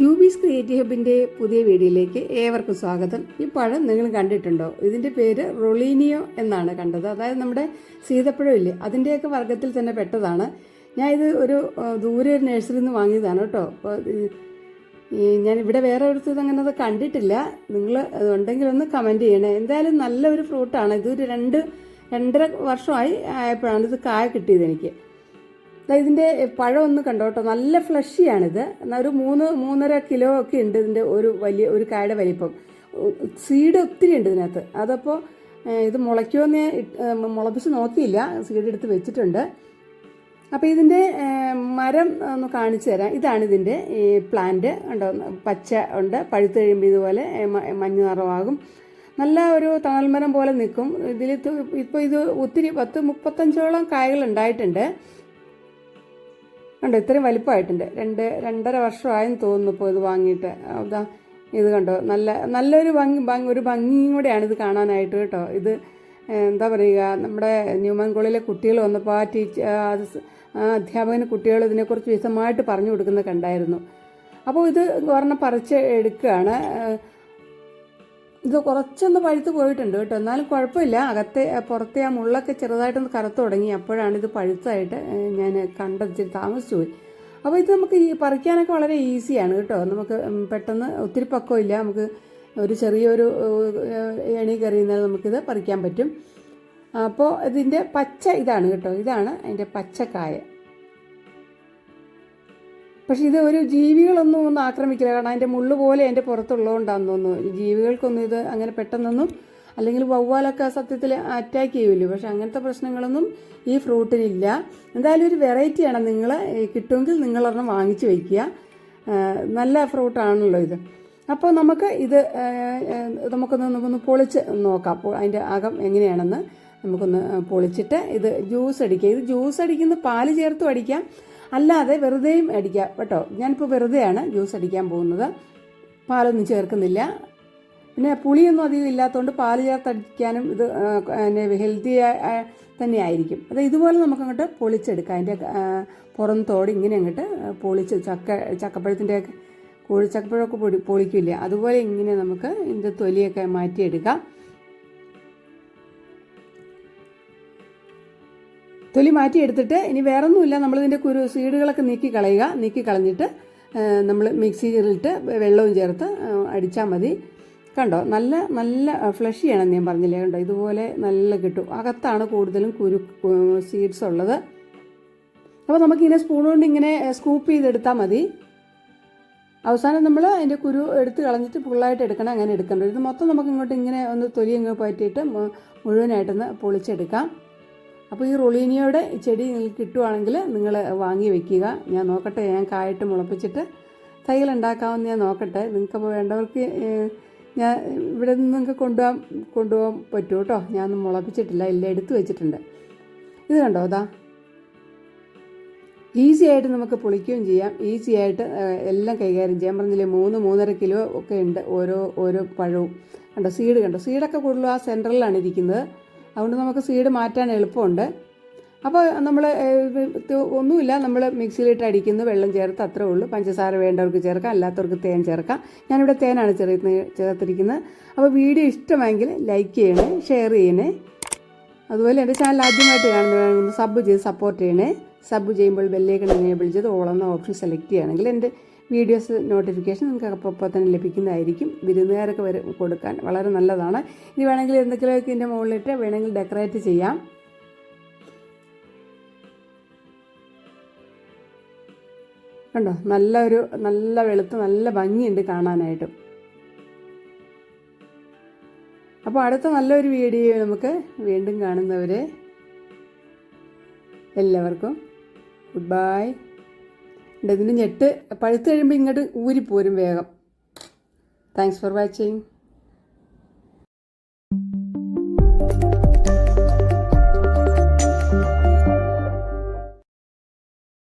യൂബീസ് creative ഹബിന്റെ പുതിയ വീഡിയോയിലേക്ക് ഏവർക്കും സ്വാഗതം. ഈ പഴം നിങ്ങൾ കണ്ടിട്ടുണ്ടോ? ഇതിന്റെ പേര് റൊളീനിയോ എന്നാണ് കണ്ടത്. അതായത് നമ്മുടെ സീതപ്പഴം ഇല്ലേ അതിന്റെയൊക്കെ വർഗത്തിൽ തന്നെ പെട്ടതാണ്. ഞാൻ ഇത് ഒരു ദൂരെ ഒരു നഴ്സറിയിൽ നിന്ന് വാങ്ങിയതാണ് കേട്ടോ. അപ്പോൾ ഞാൻ ഇവിടെ വേറെ ഒരിടത്ത് അങ്ങനെ അത് കണ്ടിട്ടില്ല. നിങ്ങൾ ഉണ്ടെങ്കിൽ ഒന്ന് കമന്റ് ചെയ്യണേ. എന്തായാലും നല്ലൊരു ഫ്രൂട്ടാണ്. ഇതൊരു രണ്ട് രണ്ടര വർഷമായി ആയപ്പോഴാണ് ഇത് കായ കിട്ടിയത് എനിക്ക്. ഇതിന്റെ പഴം ഒന്ന് കണ്ടോട്ടോ നല്ല ഫ്ലഷിയാണിത്. ഒരു മൂന്ന് മൂന്നര കിലോ ഒക്കെ ഉണ്ട് ഇതിന്റെ ഒരു വലിയ ഒരു കായുടെ വലിപ്പം. സീഡ് ഒത്തിരി ഉണ്ട് ഇതിനകത്ത്. അതപ്പോൾ ഇത് മുളയ്ക്കുമെന്ന് മുളപ്പിച്ച് നോക്കിയില്ല. സീഡ് എടുത്ത് വെച്ചിട്ടുണ്ട്. അപ്പോൾ ഇതിന്റെ മരം ഒന്ന് കാണിച്ചു തരാം. ഇതാണ് ഇതിന്റെ പ്ലാന്റ്. ഉണ്ടോ പച്ച ഉണ്ട്. പഴുത്ത് കഴിയുമ്പോൾ ഇതുപോലെ മഞ്ഞ നിറമാകും. നല്ല ഒരു തണൽമരം പോലെ നിൽക്കും. ഇതിൽ ഇപ്പോൾ ഇത് ഒത്തിരി പത്ത് മുപ്പത്തഞ്ചോളം കായകൾ ഉണ്ടായിട്ടുണ്ട്. കണ്ടോ ഇത്രയും വലിപ്പമായിട്ടുണ്ട്. രണ്ട് രണ്ടര വർഷമായെന്ന് തോന്നുന്നു ഇപ്പോൾ ഇത് വാങ്ങിയിട്ട്. അതാ ഇത് കണ്ടോ നല്ല നല്ലൊരു ഭംഗി ഭംഗി ഒരു ഭംഗിയും കൂടെയാണ് ഇത് കാണാനായിട്ട് കേട്ടോ. ഇത് എന്താ പറയുക നമ്മുടെ ന്യൂമൻകോളിലെ കുട്ടികൾ വന്നപ്പോൾ ആ ടീച്ചർ ആ അധ്യാപകന് കുട്ടികൾ ഇതിനെക്കുറിച്ച് വിശദമായിട്ട് പറഞ്ഞു കൊടുക്കുന്നത് കണ്ടായിരുന്നു. അപ്പോൾ ഇത് ഒരെണ്ണം പറിച്ച് എടുക്കുകയാണ്. ഇത് കുറച്ചൊന്ന് പഴുത്ത് പോയിട്ടുണ്ട് കേട്ടോ. എന്നാലും കുഴപ്പമില്ല. അകത്തെ പുറത്തെ ആ മുള്ളൊക്കെ ചെറുതായിട്ടൊന്ന് കറുത്ത് തുടങ്ങി. അപ്പോഴാണ് ഇത് പഴുത്തായിട്ട് ഞാൻ കണ്ടത്. താമസിച്ചു പോയി. അപ്പോൾ ഇത് നമുക്ക് ഈ പറിക്കാനൊക്കെ വളരെ ഈസിയാണ് കേട്ടോ. നമുക്ക് പെട്ടെന്ന് ഒത്തിരി പക്കമില്ല നമുക്ക് ഒരു ചെറിയൊരു എണീ കറിയുന്നത് നമുക്കിത് പറിക്കാൻ പറ്റും. അപ്പോൾ ഇതിന്റെ പച്ച ഇതാണ് കേട്ടോ. ഇതാണ് അതിന്റെ പച്ചക്കായ. പക്ഷെ ഇത് ഒരു ജീവികളൊന്നും ഒന്നും ആക്രമിക്കില്ല. കാരണം അതിന്റെ മുള്ളു പോലെ അതിന്റെ പുറത്തുള്ളതുകൊണ്ടാന്ന് തോന്നുന്നു. ജീവികൾക്കൊന്നും ഇത് അങ്ങനെ പെട്ടെന്നൊന്നും അല്ലെങ്കിൽ വവ്വാലൊക്കെ സത്യത്തിൽ അറ്റാക്ക് ചെയ്യുമല്ലോ പക്ഷെ അങ്ങനത്തെ പ്രശ്നങ്ങളൊന്നും ഈ ഫ്രൂട്ടിനില്ല എന്തായാലും ഒരു വെറൈറ്റിയാണ് നിങ്ങൾ കിട്ടുമെങ്കിൽ നിങ്ങളൊരെണ്ണം വാങ്ങിച്ചു വയ്ക്കുക നല്ല ഫ്രൂട്ടാണല്ലോ ഇത്. അപ്പോൾ നമുക്ക് ഇത് നമുക്കൊന്ന് നമുക്കൊന്ന് പൊളിച്ച് നോക്കാം. അതിന്റെ അകം എങ്ങനെയാണെന്ന് നമുക്കൊന്ന് പൊളിച്ചിട്ട് ഇത് ജ്യൂസ് അടിക്കുക ഇത് ജ്യൂസ് അടിക്കുന്ന പാൽ ചേർത്തും അടിക്കാം. അല്ലാതെ വെറുതെയും അടിക്കാം. കേട്ടോ ഞാനിപ്പോൾ വെറുതെയാണ് ജ്യൂസ് അടിക്കാൻ പോകുന്നത്. പാലൊന്നും ചേർക്കുന്നില്ല. പിന്നെ പുളിയൊന്നും അധികം ഇല്ലാത്തതുകൊണ്ട് പാൽ ചേർത്തടിക്കാനും ഇത് പിന്നെ ഹെൽത്തി തന്നെ ആയിരിക്കും. അത് ഇതുപോലെ നമുക്ക് അങ്ങോട്ട് പൊളിച്ചെടുക്കാം അതിന്റെ പുറം തോട് ഇങ്ങനെ അങ്ങോട്ട് പൊളിച്ച് ചക്ക ചക്കപ്പഴത്തിന്റെ കോഴിച്ചക്കപ്പഴമൊക്കെ കോഴി പൊടി പൊളിക്കില്ല? അതുപോലെ ഇങ്ങനെ നമുക്ക് ഇതിന്റെ തൊലിയൊക്കെ മാറ്റിയെടുക്കാം. തൊലി മാറ്റി എടുത്തിട്ട് ഇനി വേറൊന്നുമില്ല നമ്മളിതിന്റെ കുരു സീഡുകളൊക്കെ നീക്കി കളയുക. നീക്കി കളഞ്ഞിട്ട് നമ്മൾ മിക്സിയിലിട്ട് വെള്ളവും ചേർത്ത് അടിച്ചാൽ മതി. കണ്ടോ? നല്ല നല്ല ഫ്ലഷ് ആണെന്ന് ഞാൻ പറഞ്ഞില്ലേ? കണ്ടോ? ഇതുപോലെ നല്ല കിട്ടും. അകത്താണ് കൂടുതലും കുരു സീഡ്സ് ഉള്ളത്. അപ്പോൾ നമുക്കിങ്ങനെ സ്പൂൺ കൊണ്ട് ഇങ്ങനെ സ്കൂപ്പ് ചെയ്തെടുത്താൽ മതി. അവസാനം നമ്മൾ അതിന്റെ കുരു എടുത്ത് കളഞ്ഞിട്ട് ഫുള്ളായിട്ട് എടുക്കണം അങ്ങനെ എടുക്കേണ്ടത് ഇത് മൊത്തം നമുക്ക് ഇങ്ങോട്ട് ഇങ്ങനെ ഒന്ന് തൊലി ഇങ്ങോട്ട് പറ്റിയിട്ട് മുഴുവനായിട്ടൊന്ന് പൊളിച്ചെടുക്കാം. അപ്പോൾ ഈ റൊളീനിയോയുടെ ചെടി നിങ്ങൾക്ക് കിട്ടുവാണെങ്കിൽ നിങ്ങൾ വാങ്ങി വെക്കുക. ഞാൻ നോക്കട്ടെ ഞാൻ കായിട്ട് മുളപ്പിച്ചിട്ട് തൈകൾ ഉണ്ടാക്കാമെന്ന് ഞാൻ നോക്കട്ടെ. നിങ്ങൾക്ക് വേണ്ടവർക്ക് ഞാൻ ഇവിടെ നിന്ന് നിങ്ങൾക്ക് കൊണ്ടുപോകാൻ കൊണ്ടുപോകാൻ പറ്റും കേട്ടോ. ഞാനൊന്നും മുളപ്പിച്ചിട്ടില്ല എല്ലാം എടുത്തു വെച്ചിട്ടുണ്ട്. ഇത് കണ്ടോ അതാ ഈസി ആയിട്ട് നമുക്ക് പൊളിക്കുകയും ചെയ്യാം. ഈസി ആയിട്ട് എല്ലാം കൈകാര്യം ചെയ്യാം. പറഞ്ഞില്ലേ മൂന്ന് മൂന്നര കിലോ ഒക്കെ ഉണ്ട് ഓരോ ഓരോ പഴവും. കണ്ടോ സീഡ് കണ്ടോ? സീഡൊക്കെ കൂടുതലും ആ സെന്ററിലാണ് ഇരിക്കുന്നത്. അതുകൊണ്ട് നമുക്ക് സീഡ് മാറ്റാൻ എളുപ്പമുണ്ട്. അപ്പോൾ നമ്മൾ ഒന്നുമില്ല. നമ്മൾ മിക്സിയിലിട്ട് അടിക്കുന്നു. വെള്ളം ചേർത്ത് അത്രേ ഉള്ളൂ. പഞ്ചസാര വേണ്ടവർക്ക് ചേർക്കാം. അല്ലാത്തവർക്ക് തേൻ ചേർക്കാം. ഞാനിവിടെ തേനാണ് ചെറിയ ചേർത്തിരിക്കുന്നത്. അപ്പോൾ വീഡിയോ ഇഷ്ടമെങ്കിൽ ലൈക്ക് ചെയ്യണേ ഷെയർ ചെയ്യണേ. അതുപോലെ എന്റെ ചാനൽ ആദ്യമായിട്ട് കാണുന്നവരാണെങ്കിൽ സബ് ചെയ്ത് സപ്പോർട്ട് ചെയ്യണേ. സബ് ചെയ്യുമ്പോൾ ബെല്ലേക്കൺ എനേബിൾ ചെയ്ത് ഓളെന്ന ഓപ്ഷൻ സെലക്ട് ചെയ്യുകയാണെങ്കിൽ എന്റെ വീഡിയോസ് നോട്ടിഫിക്കേഷൻ നിങ്ങൾക്ക് അപ്പോൾ തന്നെ ലഭിക്കുന്നതായിരിക്കും. വിരുന്നുകാരൊക്കെ വരെ കൊടുക്കാൻ വളരെ നല്ലതാണ്. ഇനി വേണമെങ്കിൽ എന്തെങ്കിലുമൊക്കെ ഇതിന്റെ മുകളിലിട്ട് വേണമെങ്കിൽ ഡെക്കറേറ്റ് ചെയ്യാം. കണ്ടോ? നല്ലൊരു നല്ല വെളുത്ത് നല്ല ഭംഗിയുണ്ട് കാണാനായിട്ട്. അപ്പോൾ അടുത്ത നല്ലൊരു വീഡിയോ നമുക്ക് വീണ്ടും കാണുന്നവരെ എല്ലാവർക്കും ഗുഡ് ബൈ. ഇതിന്റെ ഞെട്ട് പഴുത്ത് കഴിയുമ്പോൾ ഇങ്ങോട്ട് ഊരിപ്പോരും വേഗം. Thanks for watching